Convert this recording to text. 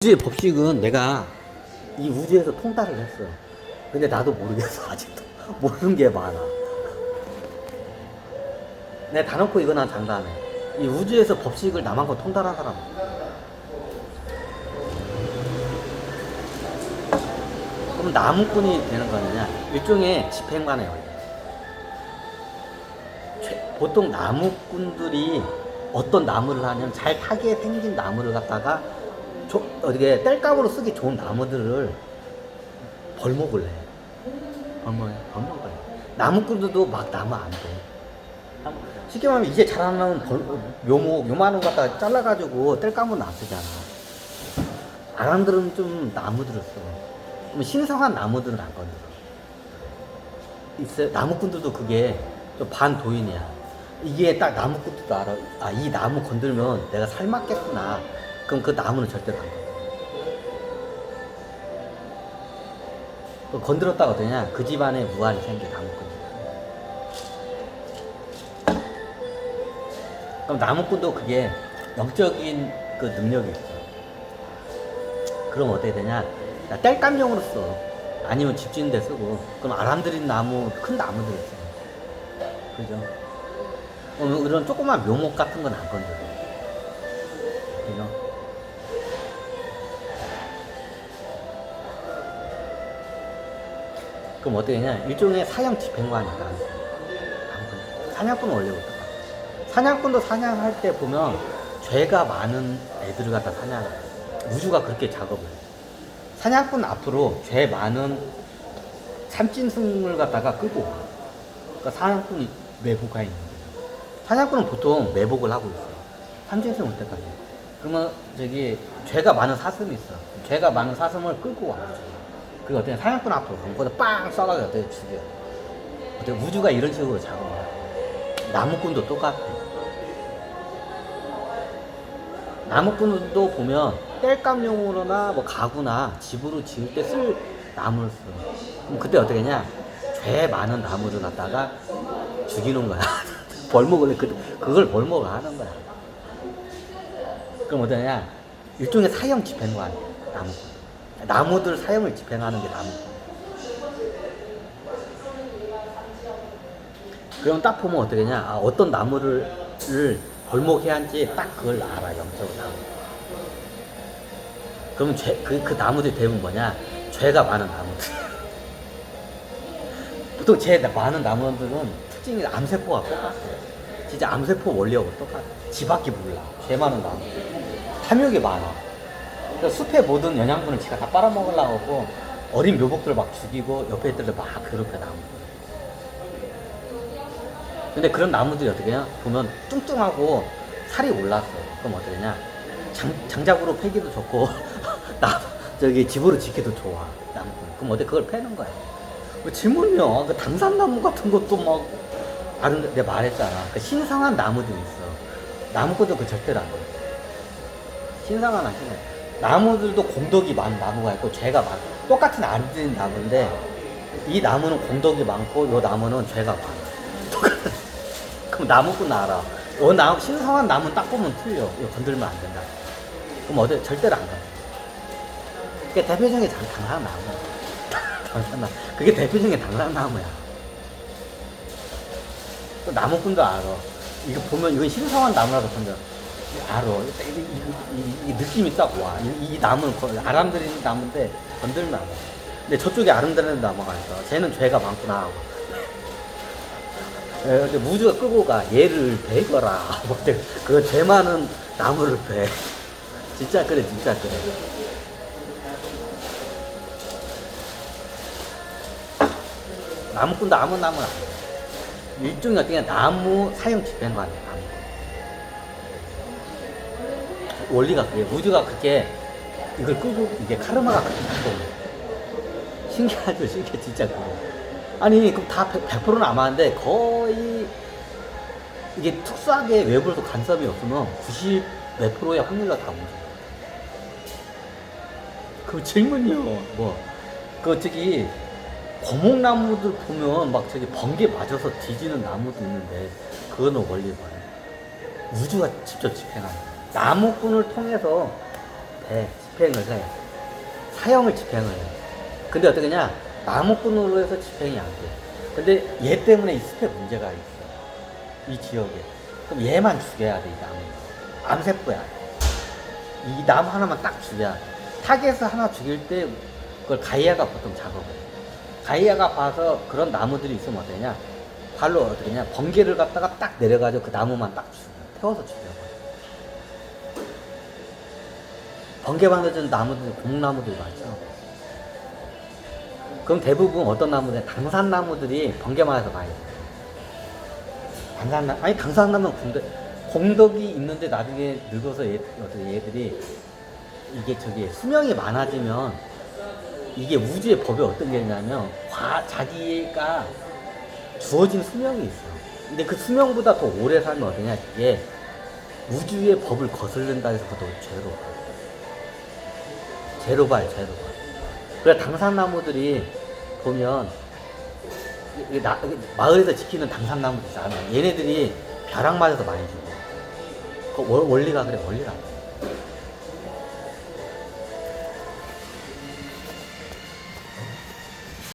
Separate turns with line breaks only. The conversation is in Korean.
우주의 법칙은 내가 이 우주에서 통달을 했어. 근데 나도 모르겠어, 아직도. 모르는 게 많아. 내가 다 놓고 이거 난 장담해. 이 우주에서 법칙을 남한거 통달한 사람. 그럼 나무꾼이 되는 거느냐? 일종의 집행관이에요. 최- 보통 나무꾼들이 어떤 나무를 하냐면 잘 타게 생긴 나무를 갖다가 조, 어떻게 땔감으로 쓰기 좋은 나무들을 벌목을 해. 벌목해. 벌목을 해. 나무꾼들도 막 나무 안 돼. 쉽게 말하면 이제 자라나는 벌, 묘목, 요만한 거 갖다가 잘라가지고 땔감으로 안 쓰잖아. 사람들은 좀 나무들을 써. 그럼 신성한 나무들은 안 건드려. 있어요. 나무꾼들도 그게 좀 반도인이야. 이게 딱 나무꾼들도 알아. 아, 이 나무 건들면 내가 살맞겠구나. 그럼 그 나무는 절대로 안 건드려. 그 건드렸다가 어떠냐? 그 집안에 무한이 생겨, 나무꾼이. 그럼 나무꾼도 그게 영적인 그 능력이 있어. 그럼 어떻게 되냐? 나 땔감용으로 써. 아니면 집 짓는 데 쓰고. 그럼 아람들인 나무, 큰 나무들 있어. 그죠? 어, 이런 조그만 묘목 같은 건 안 건드려. 그죠? 그럼 어떻게 되냐? 일종의 사형 집행관이다. 원래 어떨까? 사냥꾼도 사냥할 때 보면 죄가 많은 애들을 갖다 사냥해. 우주가 그렇게 작업을 해. 사냥꾼 앞으로 죄 많은 참찐승을 갖다가 끄고 와. 그러니까 사냥꾼이 매복가 있는 거예요. 사냥꾼은 보통 매복을 하고 있어요. 참찐승 올 때까지. 그러면 저기 죄가 많은 사슴이 있어. 죄가 많은 사슴을 끌고 와. 그 어때 사냥꾼 앞으로 거기다 빵 쏴가지고 어때 죽여. 어때 우주가 이런 식으로 작업을 해. 나무꾼도 똑같아. 나무꾼도 보면 땔감용으로나 뭐 가구나 집으로 지을 때 쓸 나무를 써. 그럼 그때 어떻게 하냐? 죄 많은 나무를 갖다가 죽이는 거야. 벌목을 해. 그, 그걸 벌목을 하는 거야. 그럼 어떠냐? 일종의 사형 집행관 나무. 나무들 사형을 집행하는 게 나무. 그럼 딱 보면 어떻게냐? 아, 어떤 나무를 를 벌목해야 하는지 딱 그걸 알아 영적으로 나무. 그러면 죄, 그, 그 나무들이 대부분 뭐냐? 죄가 많은 나무들. 보통 죄 많은 나무들은 특징이 암세포가 똑같아. 진짜 암세포 원리하고 똑같아. 지 밖에 몰라. 죄 많은 나무. 탐욕이 많아. 그러니까 숲의 모든 영양분을 지가 다 빨아먹으려고 하고 어린 묘목들을 막 죽이고 옆에 애들을 막 괴롭혀 나무. 근데 그런 나무들이 어떻게 냐 보면 뚱뚱하고 살이 올랐어. 그럼 어떻게 되냐? 장, 장작으로 패기도 좋고, 나, 저기 집으로 짓기도 좋아. 나무. 그럼 어떻게 그걸 패는 거야? 뭐 질문이요. 그 당산나무 같은 것도 막, 아는, 내가 말했잖아. 그 신성한 나무들이 있어. 나무꾼도 그 절대로 안 돼. 신성한 나무. 나무들도 공덕이 많은 나무가 있고, 죄가 많아. 똑같은 아름드린 나무인데, 이 나무는 공덕이 많고, 이 나무는 죄가 많아. 그럼 나무꾼 알아. 어, 나무, 신성한 나무는 딱 보면 틀려. 이거 건들면 안 된다. 그럼 어디, 절대로 안 가. 그게 대표적인 당, 당산 나무. 당산 나무. 그게 대표적인 당산 나무야. 또 나무꾼도 알아. 이거 보면 이건 신성한 나무라고 건져. 알아. 이, 이, 이, 이 느낌이 딱 와. 이, 이 나무는 건- 아람들인 나무인데 건들면 안 돼. 근데 저쪽에 아름다운 나무가 있어. 쟤는 죄가 많구나 하고. 예, 근데 우주가 끌고 가. 얘를 베거라. 뭐, 그죄 많은 나무를 베. 진짜 그래, 진짜 그래. 나무꾼도 아무 아니야. 일종의 어떻게 나무 사용 집행관이야, 원리가 그게, 우주가 그렇게 이걸 끌고, 이게 카르마가 그렇게 작동 신기하죠, 신기해, 진짜 그거. 아니, 그럼 다 100%는 안 맞는데, 거의, 이게 특수하게 외부로도 간섭이 없으면 90 몇 프로의 확률로 다 움직여. 그 질문이요, 뭐. 그, 저기, 고목나무들 보면 막 저기 번개 맞아서 뒤지는 나무도 있는데, 그거는 원리 봐요. 우주가 직접 집행하는 거야. 나무꾼을 통해서 배, 집행을 해. 사형을 집행을 해. 근데 어떻게 냐? 나무꾼으로 해서 집행이 안 돼. 근데 얘 때문에 이 숲에 문제가 있어. 이 지역에. 그럼 얘만 죽여야 돼, 이 나무. 암세포야. 이 나무 하나만 딱 죽여야 돼. 타겟을 하나 죽일 때 그걸 가이아가 보통 작업을 해. 가이아가 봐서 그런 나무들이 있으면 어떠냐? 발로 어떻게 냐? 번개를 갖다가 딱 내려가지고 그 나무만 딱 죽여. 태워서 죽여버려. 번개 만들어준 나무들, 공나무들 맞죠? 그럼 대부분 어떤 나무들, 당산나무들이 번개 맞아서 많이 죽어요. 당산나, 아니 당산나무는 공덕, 공덕이 있는데 나중에 늙어서 얘, 얘들이 이게 저기 수명이 많아지면 이게 우주의 법이 어떤 게 있냐면 과, 자기가 주어진 수명이 있어. 근데 그 수명보다 더 오래 살면 어떠냐? 이게 우주의 법을 거슬른다 해서 그것도 죄로 죄로 봐. 그래, 당산나무들이 보면 나- 마을에서 지키는 당산나무들 있잖아. 얘네들이 벼락 맞아서 많이 죽어. 그 원- 원리가 그래, 원리가.